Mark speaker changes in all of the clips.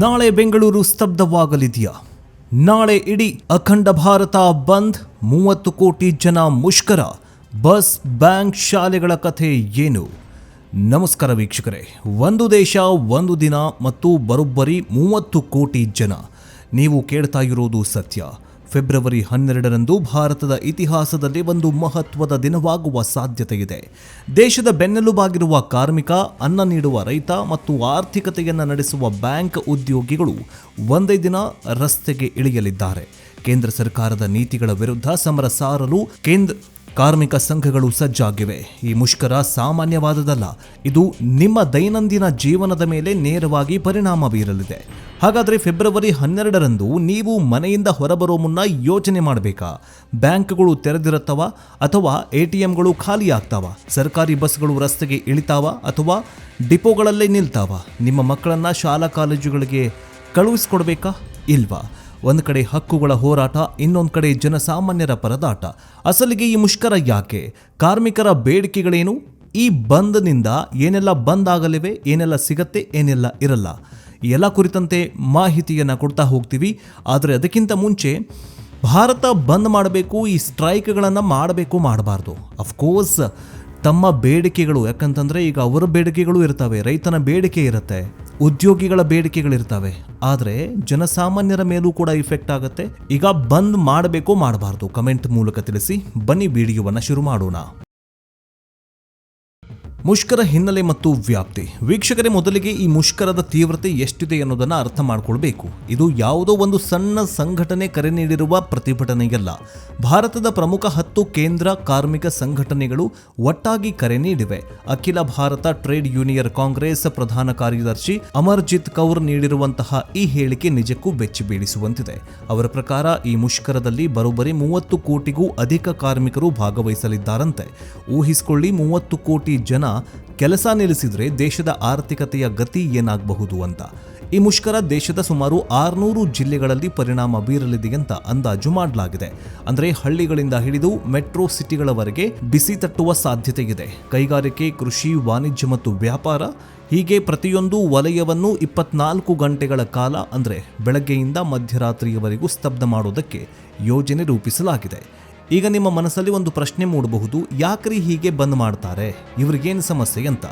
Speaker 1: ನಾಳೆ ಬೆಂಗಳೂರು ಸ್ತಬ್ಧವಾಗಲಿದೆಯಾ? ನಾಳೆ ಇಡೀ ಅಖಂಡ ಭಾರತ ಬಂದ್, ಮೂವತ್ತು ಕೋಟಿ ಜನ ಮುಷ್ಕರ, ಬಸ್, ಬ್ಯಾಂಕ್ ಶಾಲೆಗಳ ಕಥೆ ಏನು? ನಮಸ್ಕಾರ ವೀಕ್ಷಕರೇ, ಒಂದು ದೇಶ, ಒಂದು ದಿನ ಮತ್ತು ಬರೋಬ್ಬರಿ ಮೂವತ್ತು ಕೋಟಿ ಜನ. ನೀವು ಕೇಳ್ತಾ ಇರೋದು ಸತ್ಯ. ಫೆಬ್ರವರಿ ಹನ್ನೆರಡರಂದು ಭಾರತದ ಇತಿಹಾಸದಲ್ಲಿ ಒಂದು ಮಹತ್ವದ ದಿನವಾಗುವ ಸಾಧ್ಯತೆ ಇದೆ ದೇಶದ ಬೆನ್ನೆಲುಬಾಗಿರುವ ಕಾರ್ಮಿಕ, ಅನ್ನ ನೀಡುವ ರೈತ ಮತ್ತು ಆರ್ಥಿಕತೆಯನ್ನು ನಡೆಸುವ ಬ್ಯಾಂಕ್ ಉದ್ಯೋಗಿಗಳು ಒಂದೇ ದಿನ ರಸ್ತೆಗೆ ಇಳಿಯಲಿದ್ದಾರೆ. ಕೇಂದ್ರ ಸರ್ಕಾರದ ನೀತಿಗಳ ವಿರುದ್ಧ ಸಮರ ಸಾರಲು ಕೇಂದ್ರ ಕಾರ್ಮಿಕ ಸಂಘಗಳು ಸಜ್ಜಾಗಿವೆ. ಈ ಮುಷ್ಕರ ಸಾಮಾನ್ಯವಾದದಲ್ಲ ಇದು ನಿಮ್ಮ ದೈನಂದಿನ ಜೀವನದ ಮೇಲೆ ನೇರವಾಗಿ ಪರಿಣಾಮ ಬೀರಲಿದೆ. ಹಾಗಾದರೆ ಫೆಬ್ರವರಿ ಹನ್ನೆರಡರಂದು ನೀವು ಮನೆಯಿಂದ ಹೊರಬರೋ ಮುನ್ನ ಯೋಚನೆ ಮಾಡಬೇಕಾ? ಬ್ಯಾಂಕ್ಗಳು ತೆರೆದಿರುತ್ತವ? ಅಥವಾ ಎ ಟಿ ಎಂಗಳು ಖಾಲಿ ಸರ್ಕಾರಿ ಬಸ್ಗಳು ರಸ್ತೆಗೆ ಇಳಿತಾವ? ಅಥವಾ ಡಿಪೋಗಳಲ್ಲೇ ನಿಲ್ತಾವ? ನಿಮ್ಮ ಮಕ್ಕಳನ್ನು ಶಾಲಾ ಕಾಲೇಜುಗಳಿಗೆ ಕಳುಹಿಸ್ಕೊಡ್ಬೇಕಾ? ಇಲ್ವಾ? ಒಂದು ಕಡೆ ಹಕ್ಕುಗಳ ಹೋರಾಟ, ಇನ್ನೊಂದು ಕಡೆ ಜನಸಾಮಾನ್ಯರ ಪರದಾಟ. ಅಸಲಿಗೆ ಈ ಮುಷ್ಕರ ಯಾಕೆ? ಕಾರ್ಮಿಕರ ಬೇಡಿಕೆಗಳೇನು? ಈ ಬಂದ್ನಿಂದ ಏನೆಲ್ಲ ಬಂದ್ ಆಗಲಿವೆ, ಏನೆಲ್ಲ ಸಿಗತ್ತೆ, ಏನೆಲ್ಲ ಇರಲ್ಲ. ಎಲ್ಲ ಕುರಿತಂತೆ ಮಾಹಿತಿಯನ್ನು ಕೊಡ್ತಾ ಹೋಗ್ತೀವಿ. ಆದರೆ ಅದಕ್ಕಿಂತ ಮುಂಚೆ ಭಾರತ ಬಂದ್ ಮಾಡಬೇಕು, ಈ ಸ್ಟ್ರೈಕ್ಗಳನ್ನು ಮಾಡಬೇಕು ಮಾಡಬಾರ್ದು. ಅಫ್ಕೋರ್ಸ್ ತಮ್ಮ ಬೇಡಿಕೆಗಳು, ಯಾಕಂತಂದರೆ ಈಗ ಅವರ ಬೇಡಿಕೆಗಳು ಇರ್ತವೆ, ರೈತನ ಬೇಡಿಕೆ ಇರುತ್ತೆ. ಉದ್ಯೋಗಿಗಳ ಬೇಡಿಕೆಗಳಿರ್ತವೆ. ಆದರೆ ಜನಸಾಮಾನ್ಯರ ಮೇಲೂ ಕೂಡ ಇಫೆಕ್ಟ್ ಆಗುತ್ತೆ. ಈಗ ಬಂದ್ ಮಾಡಬೇಕು ಮಾಡಬಾರ್ದು? ಕಮೆಂಟ್ ಮೂಲಕ ತಿಳಿಸಿ. ಬನ್ನಿ ವಿಡಿಯೋವನ್ನು ಶುರು ಮಾಡೋಣ. ಮುಷ್ಕರ ಹಿನ್ನೆಲೆ ಮತ್ತು ವ್ಯಾಪ್ತಿ. ವೀಕ್ಷಕರೇ, ಮೊದಲಿಗೆ ಈ ಮುಷ್ಕರದ ತೀವ್ರತೆ ಎಷ್ಟಿದೆ ಅನ್ನೋದನ್ನು ಅರ್ಥ ಮಾಡಿಕೊಳ್ಬೇಕು. ಇದು ಯಾವುದೋ ಒಂದು ಸಣ್ಣ ಸಂಘಟನೆ ಕರೆ ನೀಡಿರುವ ಪ್ರತಿಭಟನೆಯಲ್ಲ. ಭಾರತದ ಪ್ರಮುಖ ಹತ್ತು ಕೇಂದ್ರ ಕಾರ್ಮಿಕ ಸಂಘಟನೆಗಳು ಒಟ್ಟಾಗಿ ಕರೆ ನೀಡಿವೆ. ಅಖಿಲ ಭಾರತ ಟ್ರೇಡ್ ಯೂನಿಯನ್ ಕಾಂಗ್ರೆಸ್ ಪ್ರಧಾನ ಕಾರ್ಯದರ್ಶಿ ಅಮರ್ಜಿತ್ ಕೌರ್ ನೀಡಿರುವಂತಹ ಈ ಹೇಳಿಕೆ ನಿಜಕ್ಕೂ ಬೆಚ್ಚಿ ಬೀಳಿಸುವಂತಿದೆ. ಅವರ ಪ್ರಕಾರ, ಈ ಮುಷ್ಕರದಲ್ಲಿ ಬರೋಬ್ಬರಿ ಮೂವತ್ತು ಕೋಟಿಗೂ ಅಧಿಕ ಕಾರ್ಮಿಕರು ಭಾಗವಹಿಸಲಿದ್ದಾರಂತೆ. ಊಹಿಸಿಕೊಳ್ಳಿ, ಮೂವತ್ತು ಕೋಟಿ ಜನ ಕೆಲಸ ನಿಲ್ಲಿಸಿದರೆ ದೇಶದ ಆರ್ಥಿಕತೆಯ ಗತಿ ಏನಾಗಬಹುದು ಅಂತ. ಈ ಮುಷ್ಕರ ದೇಶದ ಸುಮಾರು ಆರುನೂರು ಜಿಲ್ಲೆಗಳಲ್ಲಿ ಪರಿಣಾಮ ಬೀರಲಿದೆ ಅಂತ ಅಂದಾಜು ಮಾಡಲಾಗಿದೆ. ಅಂದರೆ ಹಳ್ಳಿಗಳಿಂದ ಹಿಡಿದು ಮೆಟ್ರೋ ಸಿಟಿಗಳವರೆಗೆ ಬಿಸಿ ತಟ್ಟುವ ಸಾಧ್ಯತೆ ಇದೆ ಕೈಗಾರಿಕೆ, ಕೃಷಿ, ವಾಣಿಜ್ಯ ಮತ್ತು ವ್ಯಾಪಾರ ಹೀಗೆ ಪ್ರತಿಯೊಂದು ವಲಯವನ್ನು ಇಪ್ಪತ್ನಾಲ್ಕು ಗಂಟೆಗಳ ಕಾಲ ಅಂದರೆ ಬೆಳಗ್ಗೆಯಿಂದ ಮಧ್ಯರಾತ್ರಿಯವರೆಗೂ ಸ್ತಬ್ಧ ಮಾಡೋದಕ್ಕೆ ಯೋಜನೆ ರೂಪಿಸಲಾಗಿದೆ. ಈಗ ನಿಮ್ಮ ಮನಸ್ಸಲ್ಲಿ ಒಂದು ಪ್ರಶ್ನೆ ಮೂಡಬಹುದು, ಯಾಕ್ರಿ ಹೀಗೆ ಬಂದ್ ಮಾಡ್ತಾರೆ? ಇವ್ರಿಗೇನು ಸಮಸ್ಯೆ ಅಂತ.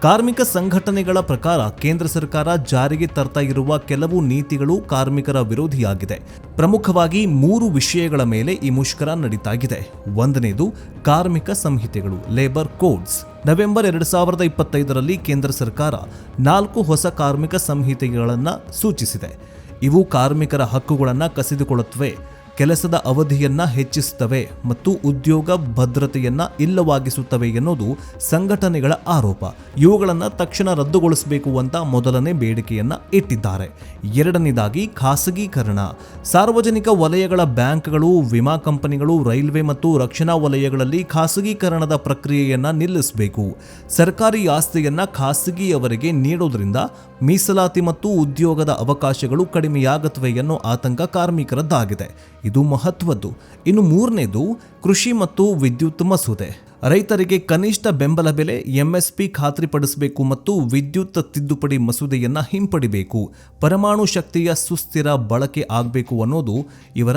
Speaker 1: ಕಾರ್ಮಿಕ ಸಂಘಟನೆಗಳ ಪ್ರಕಾರ ಕೇಂದ್ರ ಸರ್ಕಾರ ಜಾರಿಗೆ ತರ್ತಾ ಇರುವ ಕೆಲವು ನೀತಿಗಳು ಕಾರ್ಮಿಕರ ವಿರೋಧಿಯಾಗಿದೆ. ಪ್ರಮುಖವಾಗಿ ಮೂರು ವಿಷಯಗಳ ಮೇಲೆ ಈ ಮುಷ್ಕರ ನಡೀತಾ ಇದೆ ಒಂದನೇದು, ಕಾರ್ಮಿಕ ಸಂಹಿತೆಗಳು ಲೇಬರ್ ಕೋಡ್ಸ್ ನವೆಂಬರ್ ಎರಡು ಸಾವಿರದ ಇಪ್ಪತ್ತೈದರಲ್ಲಿ ಕೇಂದ್ರ ಸರ್ಕಾರ ನಾಲ್ಕು ಹೊಸ ಕಾರ್ಮಿಕ ಸಂಹಿತೆಗಳನ್ನು ಸೂಚಿಸಿದೆ. ಇವು ಕಾರ್ಮಿಕರ ಹಕ್ಕುಗಳನ್ನು ಕಸಿದುಕೊಳ್ಳುತ್ತವೆ. ಕೆಲಸದ ಅವಧಿಯನ್ನ ಹೆಚ್ಚಿಸುತ್ತವೆ ಮತ್ತು ಉದ್ಯೋಗ ಭದ್ರತೆಯನ್ನ ಇಲ್ಲವಾಗಿಸುತ್ತವೆ ಎನ್ನುವುದು ಸಂಘಟನೆಗಳ ಆರೋಪ. ಇವುಗಳನ್ನು ತಕ್ಷಣ ರದ್ದುಗೊಳಿಸಬೇಕು ಅಂತ ಮೊದಲನೇ ಬೇಡಿಕೆಯನ್ನ ಇಟ್ಟಿದ್ದಾರೆ. ಎರಡನೇದಾಗಿ ಖಾಸಗೀಕರಣ. ಸಾರ್ವಜನಿಕ ವಲಯಗಳ ಬ್ಯಾಂಕ್ಗಳು, ವಿಮಾ ಕಂಪನಿಗಳು, ರೈಲ್ವೆ ಮತ್ತು ರಕ್ಷಣಾ ವಲಯಗಳಲ್ಲಿ ಖಾಸಗೀಕರಣದ ಪ್ರಕ್ರಿಯೆಯನ್ನ ನಿಲ್ಲಿಸಬೇಕು. ಸರ್ಕಾರಿ ಆಸ್ತಿಯನ್ನ ಖಾಸಗಿಯವರಿಗೆ ನೀಡೋದ್ರಿಂದ ಮೀಸಲಾತಿ ಮತ್ತು ಉದ್ಯೋಗದ ಅವಕಾಶಗಳು ಕಡಿಮೆಯಾಗುತ್ತವೆ ಎನ್ನುವ ಆತಂಕ ಕಾರ್ಮಿಕರದ್ದಾಗಿದೆ. ಇದು ಮಹತ್ವದ್ದು. ಇನ್ನು ಮೂರನೇದು, ಕೃಷಿ ಮತ್ತು ವಿದ್ಯುತ್ ಮಸೂದೆ. ರೈತರಿಗೆ ಕನಿಷ್ಠ ಬೆಂಬಲ ಬೆಲೆ ಎಂಎಸ್ಪಿ ಖಾತ್ರಿಪಡಿಸಬೇಕು ಮತ್ತು ವಿದ್ಯುತ್ ತಿದ್ದುಪಡಿ ಮಸೂದೆಯನ್ನು ಹಿಂಪಡಿಬೇಕು. ಪರಮಾಣು ಶಕ್ತಿಯ ಸುಸ್ಥಿರ ಬಳಕೆ ಆಗಬೇಕು ಅನ್ನೋದು ಇವರ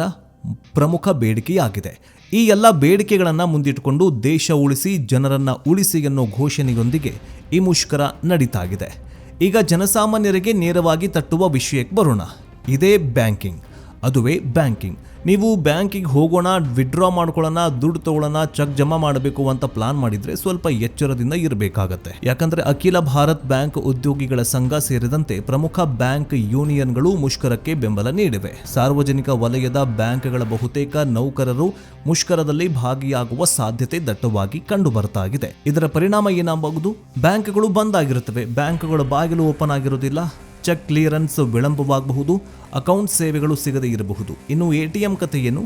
Speaker 1: ಪ್ರಮುಖ ಬೇಡಿಕೆಯಾಗಿದೆ. ಈ ಎಲ್ಲ ಬೇಡಿಕೆಗಳನ್ನು ಮುಂದಿಟ್ಟುಕೊಂಡು ದೇಶ ಉಳಿಸಿ, ಜನರನ್ನ ಉಳಿಸಿ ಎನ್ನೋ ಘೋಷಣೆಯೊಂದಿಗೆ ಈ ಮುಷ್ಕರ ನಡೀತಾಗಿದೆ. ಈಗ ಜನಸಾಮಾನ್ಯರಿಗೆ ನೇರವಾಗಿ ತಟ್ಟುವ ವಿಷಯಕ್ಕೆ ಬರೋಣ. ಇದೇ ಬ್ಯಾಂಕಿಂಗ್. ಅದುವೇ ಬ್ಯಾಂಕಿಂಗ್. ನೀವು ಬ್ಯಾಂಕಿಗೆ ಹೋಗೋಣ ವಿಡ್ರಾ ಮಾಡ್ಕೊಳ್ಳೋಣ, ದುಡ್ಡು ತಗೊಳ್ಳೋಣ, ಚೆಕ್ ಜಮಾ ಮಾಡಬೇಕು ಅಂತ ಪ್ಲಾನ್ ಮಾಡಿದ್ರೆ ಸ್ವಲ್ಪ ಎಚ್ಚರದಿಂದ ಇರಬೇಕಾಗತ್ತೆ. ಯಾಕಂದ್ರೆ ಅಖಿಲ ಭಾರತ್ ಬ್ಯಾಂಕ್ ಉದ್ಯೋಗಿಗಳ ಸಂಘ ಸೇರಿದಂತೆ ಪ್ರಮುಖ ಬ್ಯಾಂಕ್ ಯೂನಿಯನ್ಗಳು ಮುಷ್ಕರಕ್ಕೆ ಬೆಂಬಲ ನೀಡಿವೆ. ಸಾರ್ವಜನಿಕ ವಲಯದ ಬ್ಯಾಂಕ್ಗಳ ಬಹುತೇಕ ನೌಕರರು ಮುಷ್ಕರದಲ್ಲಿ ಭಾಗಿಯಾಗುವ ಸಾಧ್ಯತೆ ದಟ್ಟವಾಗಿ ಕಂಡು ಇದರ ಪರಿಣಾಮ ಏನಾಗಬಹುದು? ಬ್ಯಾಂಕ್ಗಳು ಬಂದ್ ಆಗಿರುತ್ತವೆ. ಬ್ಯಾಂಕ್ಗಳು ಬಾಗಿಲು ಓಪನ್ ಆಗಿರೋದಿಲ್ಲ ಚೆಕ್ ಕ್ಲಿಯರೆನ್ಸ್ ವಿಳಂಬವಾಗಬಹುದು, ಅಕೌಂಟ್ ಸೇವೆಗಳು ಸಿಗದೇ ಇರಬಹುದು. ಇನ್ನು ಎ ಟಿ ಎಂ ಕಥೆಯೇನು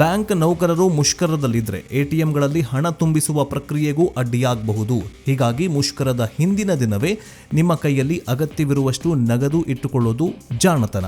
Speaker 1: ಬ್ಯಾಂಕ್ ನೌಕರರು ಮುಷ್ಕರದಲ್ಲಿದ್ದರೆ ಎ ಟಿ ಎಂಗಳಲ್ಲಿ ಹಣ ತುಂಬಿಸುವ ಪ್ರಕ್ರಿಯೆಗೂ ಅಡ್ಡಿಯಾಗಬಹುದು. ಹೀಗಾಗಿ ಮುಷ್ಕರದ ಹಿಂದಿನ ದಿನವೇ ನಿಮ್ಮ ಕೈಯಲ್ಲಿ ಅಗತ್ಯವಿರುವಷ್ಟು ನಗದು ಇಟ್ಟುಕೊಳ್ಳೋದು ಜಾಣತನ.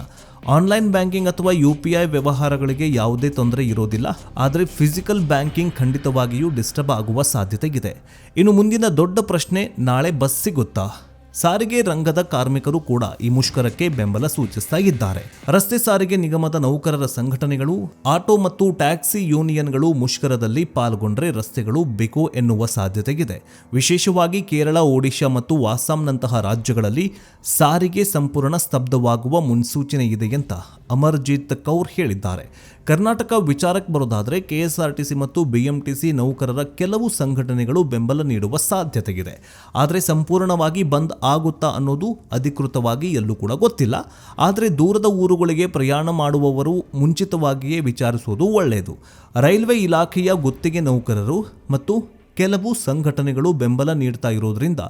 Speaker 1: ಆನ್ಲೈನ್ ಬ್ಯಾಂಕಿಂಗ್ ಅಥವಾ ಯು ಪಿ ಐ ವ್ಯವಹಾರಗಳಿಗೆ ಯಾವುದೇ ತೊಂದರೆ ಇರೋದಿಲ್ಲ, ಆದರೆ ಫಿಸಿಕಲ್ ಬ್ಯಾಂಕಿಂಗ್ ಖಂಡಿತವಾಗಿಯೂ ಡಿಸ್ಟರ್ಬ್ ಆಗುವ ಸಾಧ್ಯತೆ ಇದೆ ಇನ್ನು ಮುಂದಿನ ದೊಡ್ಡ ಪ್ರಶ್ನೆ ನಾಳೆ ಬಸ್ ಸಿಗುತ್ತಾ? ಸಾರಿಗೆ ರಂಗದ ಕಾರ್ಮಿಕರು ಕೂಡ ಈ ಮುಷ್ಕರಕ್ಕೆ ಬೆಂಬಲ ಸೂಚಿಸ್ತಾ ಇದ್ದಾರೆ ರಸ್ತೆ ಸಾರಿಗೆ ನಿಗಮದ ನೌಕರರ ಸಂಘಟನೆಗಳು, ಆಟೋ ಮತ್ತು ಟ್ಯಾಕ್ಸಿ ಯೂನಿಯನ್ಗಳು ಮುಷ್ಕರದಲ್ಲಿ ಪಾಲ್ಗೊಂಡ್ರೆ ರಸ್ತೆಗಳು ಬಿಕೋ ಎನ್ನುವ ಸಾಧ್ಯತೆಯಿದೆ ವಿಶೇಷವಾಗಿ ಕೇರಳ, ಒಡಿಶಾ ಮತ್ತು ಅಸ್ಸಾಂನಂತಹ ರಾಜ್ಯಗಳಲ್ಲಿ ಸಾರಿಗೆ ಸಂಪೂರ್ಣ ಸ್ತಬ್ಧವಾಗುವ ಮುನ್ಸೂಚನೆ ಇದೆ ಅಂತ ಅಮರ್ಜಿತ್ ಕೌರ್ ಹೇಳಿದ್ದಾರೆ. ಕರ್ನಾಟಕ ವಿಚಾರಕ್ಕೆ ಬರೋದಾದರೆ ಕೆಎಸ್ಆರ್ಟಿಸಿ ಮತ್ತು ಬಿಎಂಟಿಸಿ ನೌಕರರ ಕೆಲವು ಸಂಘಟನೆಗಳು ಬೆಂಬಲ ನೀಡುವ ಸಾಧ್ಯತೆಯಿದೆ. ಆದರೆ ಸಂಪೂರ್ಣವಾಗಿ ಬಂದ್ ಆಗುತ್ತಾ ಅನ್ನೋದು ಅಧಿಕೃತವಾಗಿ ಎಲ್ಲೂ ಕೂಡ ಗೊತ್ತಿಲ್ಲ. ಆದರೆ ದೂರದ ಊರುಗಳಿಗೆ ಪ್ರಯಾಣ ಮಾಡುವವರು ಮುಂಚಿತವಾಗಿಯೇ ವಿಚಾರಿಸುವುದು ಒಳ್ಳೆಯದು. ರೈಲ್ವೆ ಇಲಾಖೆಯ ಗುತ್ತಿಗೆ ನೌಕರರು ಮತ್ತು ಕೆಲವು ಸಂಘಟನೆಗಳು ಬೆಂಬಲ ನೀಡ್ತಾ ಇರೋದ್ರಿಂದ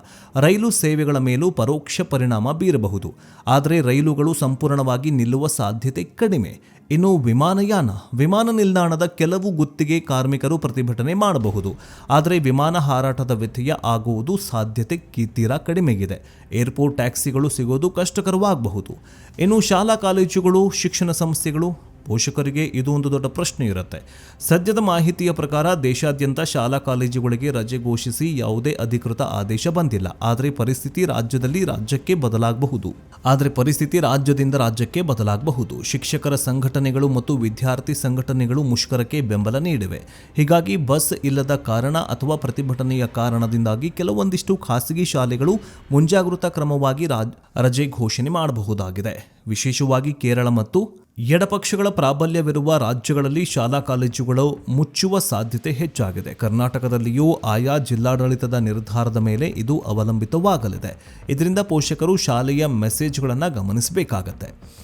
Speaker 1: ರೈಲು ಸೇವೆಗಳ ಮೇಲೂ ಪರೋಕ್ಷ ಪರಿಣಾಮ ಬೀರಬಹುದು. ಆದರೆ ರೈಲುಗಳು ಸಂಪೂರ್ಣವಾಗಿ ನಿಲ್ಲುವ ಸಾಧ್ಯತೆ ಕಡಿಮೆ. ಇನ್ನು ವಿಮಾನಯಾನ, ವಿಮಾನ ನಿಲ್ದಾಣದ ಕೆಲವು ಗುತ್ತಿಗೆ ಕಾರ್ಮಿಕರು ಪ್ರತಿಭಟನೆ ಮಾಡಬಹುದು. ಆದರೆ ವಿಮಾನ ಹಾರಾಟದ ವ್ಯತ್ಯಯ ಆಗುವುದು ಸಾಧ್ಯತೆ ತೀರಾ ಕಡಿಮೆಗಿದೆ. ಏರ್ಪೋರ್ಟ್ ಟ್ಯಾಕ್ಸಿಗಳು ಸಿಗೋದು ಕಷ್ಟಕರವಾಗಬಹುದು. ಇನ್ನು ಶಾಲಾ ಕಾಲೇಜುಗಳು, ಶಿಕ್ಷಣ ಸಂಸ್ಥೆಗಳು ಪೋಷಕರಿಗೆ ಇದು ಒಂದು ದೊಡ್ಡ ಪ್ರಶ್ನೆ ಇರುತ್ತೆ. ಸದ್ಯದ ಮಾಹಿತಿಯ ಪ್ರಕಾರ ದೇಶಾದ್ಯಂತ ಶಾಲಾ ಕಾಲೇಜುಗಳಿಗೆ ರಜೆ ಘೋಷಿಸಿ ಯಾವುದೇ ಅಧಿಕೃತ ಆದೇಶ ಬಂದಿಲ್ಲ. ಆದರೆ ಪರಿಸ್ಥಿತಿ ರಾಜ್ಯದಲ್ಲಿ ರಾಜ್ಯಕ್ಕೆ ಬದಲಾಗಬಹುದು. ಆದರೆ ಪರಿಸ್ಥಿತಿ ರಾಜ್ಯದಿಂದ ರಾಜ್ಯಕ್ಕೆ ಬದಲಾಗಬಹುದು. ಶಿಕ್ಷಕರ ಸಂಘಟನೆಗಳು ಮತ್ತು ವಿದ್ಯಾರ್ಥಿ ಸಂಘಟನೆಗಳು ಮುಷ್ಕರಕ್ಕೆ ಬೆಂಬಲ ನೀಡಿವೆ. ಹೀಗಾಗಿ ಬಸ್ ಇಲ್ಲದ ಕಾರಣ ಅಥವಾ ಪ್ರತಿಭಟನೆಯ ಕಾರಣದಿಂದಾಗಿ ಕೆಲವೊಂದಿಷ್ಟು ಖಾಸಗಿ ಶಾಲೆಗಳು ಮುಂಜಾಗೃತ ಕ್ರಮವಾಗಿ ರಾಜ್- ಘೋಷಣೆ ಮಾಡಬಹುದಾಗಿದೆ. ವಿಶೇಷವಾಗಿ ಕೇರಳ ಮತ್ತು ಎಡಪಕ್ಷಗಳ ಪ್ರಾಬಲ್ಯವಿರುವ ರಾಜ್ಯಗಳಲ್ಲಿ ಶಾಲಾ ಕಾಲೇಜುಗಳು ಮುಚ್ಚುವ ಸಾಧ್ಯತೆ ಹೆಚ್ಚಾಗಿದೆ. ಕರ್ನಾಟಕದಲ್ಲಿಯೂ ಆಯಾ ಜಿಲ್ಲಾಡಳಿತದ ನಿರ್ಧಾರದ ಮೇಲೆ ಇದು ಅವಲಂಬಿತವಾಗಲಿದೆ. ಇದರಿಂದ ಪೋಷಕರು ಶಾಲೆಯ ಮೆಸೇಜ್ಗಳನ್ನು ಗಮನಿಸಬೇಕಾಗತ್ತೆ.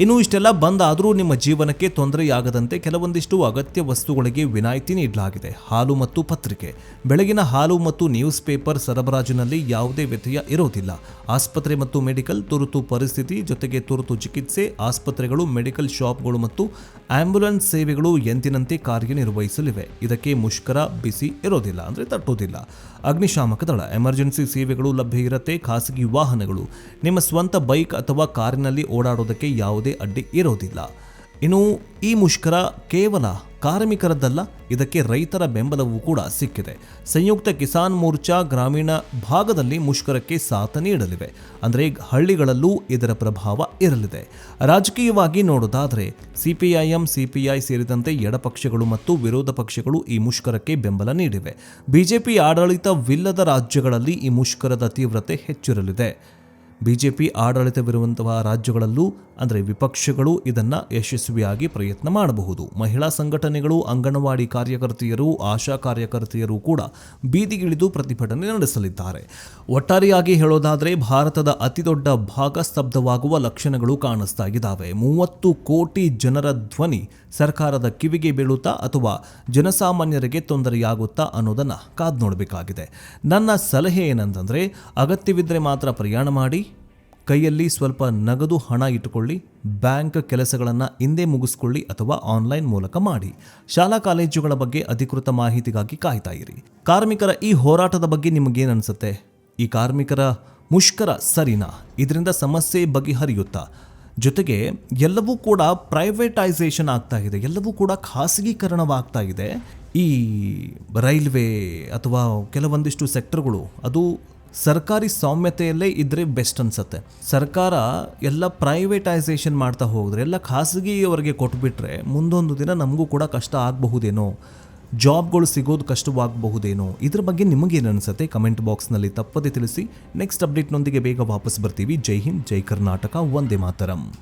Speaker 1: ಇನ್ನು ಇಷ್ಟೆಲ್ಲ ಬಂದಾದರೂ ನಿಮ್ಮ ಜೀವನಕ್ಕೆ ತೊಂದರೆಯಾಗದಂತೆ ಕೆಲವೊಂದಿಷ್ಟು ಅಗತ್ಯ ವಸ್ತುಗಳಿಗೆ ವಿನಾಯಿತಿ ನೀಡಲಾಗಿದೆ. ಹಾಲು ಮತ್ತು ಪತ್ರಿಕೆ. ಬೆಳಗಿನ ಹಾಲು ಮತ್ತು ನ್ಯೂಸ್ ಪೇಪರ್ ಸರಬರಾಜಿನಲ್ಲಿ ಯಾವುದೇ ವ್ಯತ್ಯಯ ಇರೋದಿಲ್ಲ ಆಸ್ಪತ್ರೆ ಮತ್ತು ಮೆಡಿಕಲ್ ತುರ್ತು ಪರಿಸ್ಥಿತಿ ಜೊತೆಗೆ ತುರ್ತು ಚಿಕಿತ್ಸೆ, ಆಸ್ಪತ್ರೆಗಳು, ಮೆಡಿಕಲ್ ಶಾಪ್ಗಳು ಮತ್ತು ಆಂಬ್ಯುಲೆನ್ಸ್ ಸೇವೆಗಳು ಎಂದಿನಂತೆ ಕಾರ್ಯನಿರ್ವಹಿಸಲಿವೆ. ಇದಕ್ಕೆ ಮುಷ್ಕರ, ಬಿಸಿ ಇರೋದಿಲ್ಲ ಅಂದರೆ ತಟ್ಟೋದಿಲ್ಲ. ಅಗ್ನಿಶಾಮಕ ದಳ, ಎಮರ್ಜೆನ್ಸಿ ಸೇವೆಗಳು ಲಭ್ಯ ಇರುತ್ತೆ, ಖಾಸಗಿ ವಾಹನಗಳು. ನಿಮ್ಮ ಸ್ವಂತ ಬೈಕ್ ಅಥವಾ ಕಾರಿನಲ್ಲಿ ಓಡಾಡೋದಕ್ಕೆ ಯಾವುದೇ ಅಡ್ಡಿ ಇರೋದಿಲ್ಲ. ಇನ್ನು ಈ ಮುಷ್ಕರ ಕೇವಲ ಕಾರ್ಮಿಕರದ್ದಲ್ಲ, ಇದಕ್ಕೆ ರೈತರ ಬೆಂಬಲವೂ ಕೂಡ ಸಿಕ್ಕಿದೆ. ಸಂಯುಕ್ತ ಕಿಸಾನ್ ಮೋರ್ಚಾ ಗ್ರಾಮೀಣ ಭಾಗದಲ್ಲಿ ಮುಷ್ಕರಕ್ಕೆ ಸಾಥ ನೀಡಲಿವೆ. ಅಂದರೆ ಹಳ್ಳಿಗಳಲ್ಲೂ ಇದರ ಪ್ರಭಾವ ಇರಲಿದೆ. ರಾಜಕೀಯವಾಗಿ ನೋಡೋದಾದರೆ, ಸಿಪಿಐಎಂ, ಸಿಪಿಐ ಸೇರಿದಂತೆ ಎಡಪಕ್ಷಗಳು ಮತ್ತು ವಿರೋಧ ಪಕ್ಷಗಳು ಈ ಮುಷ್ಕರಕ್ಕೆ ಬೆಂಬಲ ನೀಡಿವೆ. ಬಿಜೆಪಿ ಆಡಳಿತವಿಲ್ಲದ ರಾಜ್ಯಗಳಲ್ಲಿ ಈ ಮುಷ್ಕರದ ತೀವ್ರತೆ ಹೆಚ್ಚಿರಲಿದೆ. ಬಿಜೆಪಿ ಆಡಳಿತವಿರುವಂತಹ ರಾಜ್ಯಗಳಲ್ಲೂ, ಅಂದರೆ ವಿಪಕ್ಷಗಳು ಇದನ್ನು ಯಶಸ್ವಿಯಾಗಿ ಪ್ರಯತ್ನ ಮಾಡಬಹುದು. ಮಹಿಳಾ ಸಂಘಟನೆಗಳು, ಅಂಗನವಾಡಿ ಕಾರ್ಯಕರ್ತೆಯರು, ಆಶಾ ಕಾರ್ಯಕರ್ತೆಯರು ಕೂಡ ಬೀದಿಗಿಳಿದು ಪ್ರತಿಭಟನೆ ನಡೆಸಲಿದ್ದಾರೆ. ಒಟ್ಟಾರೆಯಾಗಿ ಹೇಳೋದಾದರೆ, ಭಾರತದ ಅತಿದೊಡ್ಡ ಭಾಗ ಸ್ತಬ್ಧವಾಗುವ ಲಕ್ಷಣಗಳು ಕಾಣಿಸ್ತಾ ಇದ್ದಾವೆ. ಮೂವತ್ತು ಕೋಟಿ ಜನರ ಧ್ವನಿ ಸರ್ಕಾರದ ಕಿವಿಗೆ ಬೀಳುತ್ತಾ ಅಥವಾ ಜನಸಾಮಾನ್ಯರಿಗೆ ತೊಂದರೆಯಾಗುತ್ತಾ ಅನ್ನೋದನ್ನು ಕಾದು ನೋಡಬೇಕಾಗಿದೆ ನನ್ನ ಸಲಹೆ ಏನಂತಂದರೆ ಅಗತ್ಯವಿದ್ದರೆ ಮಾತ್ರ ಪ್ರಯಾಣ ಮಾಡಿ ಕೈಯಲ್ಲಿ ಸ್ವಲ್ಪ ನಗದು ಹಣ ಇಟ್ಟುಕೊಳ್ಳಿ, ಬ್ಯಾಂಕ್ ಕೆಲಸಗಳನ್ನು ಹಿಂದೆ ಮುಗಿಸ್ಕೊಳ್ಳಿ ಅಥವಾ ಆನ್ಲೈನ್ ಮೂಲಕ ಮಾಡಿ. ಶಾಲಾ ಕಾಲೇಜುಗಳ ಬಗ್ಗೆ ಅಧಿಕೃತ ಮಾಹಿತಿಗಾಗಿ ಕಾಯ್ತಾ ಇರಿ. ಕಾರ್ಮಿಕರ ಈ ಹೋರಾಟದ ಬಗ್ಗೆ ನಿಮಗೇನು ಅನಿಸುತ್ತೆ ಈ ಕಾರ್ಮಿಕರ ಮುಷ್ಕರ ಸರಿನಾ? ಇದರಿಂದ ಸಮಸ್ಯೆ ಬಗೆಹರಿಯುತ್ತಾ? ಜೊತೆಗೆ ಎಲ್ಲವೂ ಕೂಡ ಪ್ರೈವೇಟೈಸೇಷನ್ ಆಗ್ತಾ ಇದೆ, ಎಲ್ಲವೂ ಕೂಡ ಖಾಸಗೀಕರಣವಾಗ್ತಾ ಇದೆ. ಈ ರೈಲ್ವೆ ಅಥವಾ ಕೆಲವೊಂದಿಷ್ಟು ಸೆಕ್ಟರ್ಗಳು ಅದು ಸರ್ಕಾರಿ ಸೌಮ್ಯತೆಯಲ್ಲೇ ಇದ್ರೆ ಬೆಸ್ಟ್ ಅನ್ಸುತ್ತೆ. ಸರ್ಕಾರ ಎಲ್ಲ ಪ್ರೈವೇಟೈಸೇಷನ್ ಮಾಡ್ತಾ ಹೋಗಿದ್ರೆ ಎಲ್ಲ ಖಾಸಗಿಯವರಿಗೆ ಕೊಟ್ಬಿಟ್ರೆ ಮುಂದೊಂದು ದಿನ ನಮಗೂ ಕೂಡ ಕಷ್ಟ ಆಗಬಹುದೇನೋ? ಜಾಬ್ಗಳು ಸಿಗೋದು ಕಷ್ಟವಾಗಬಹುದೇನೋ? ಇದ್ರ ಬಗ್ಗೆ ನಿಮಗೇನು ಅನಿಸುತ್ತೆ? ಕಮೆಂಟ್ ಬಾಕ್ಸ್ನಲ್ಲಿ ತಪ್ಪದೆ ತಿಳಿಸಿ ನೆಕ್ಸ್ಟ್ ಅಪ್ಡೇಟ್ನೊಂದಿಗೆ ಬೇಗ ವಾಪಸ್ ಬರ್ತೀವಿ. ಜೈ ಹಿಂದ್, ಜೈ ಕರ್ನಾಟಕ ಒಂದೇ ಮಾತರಂ.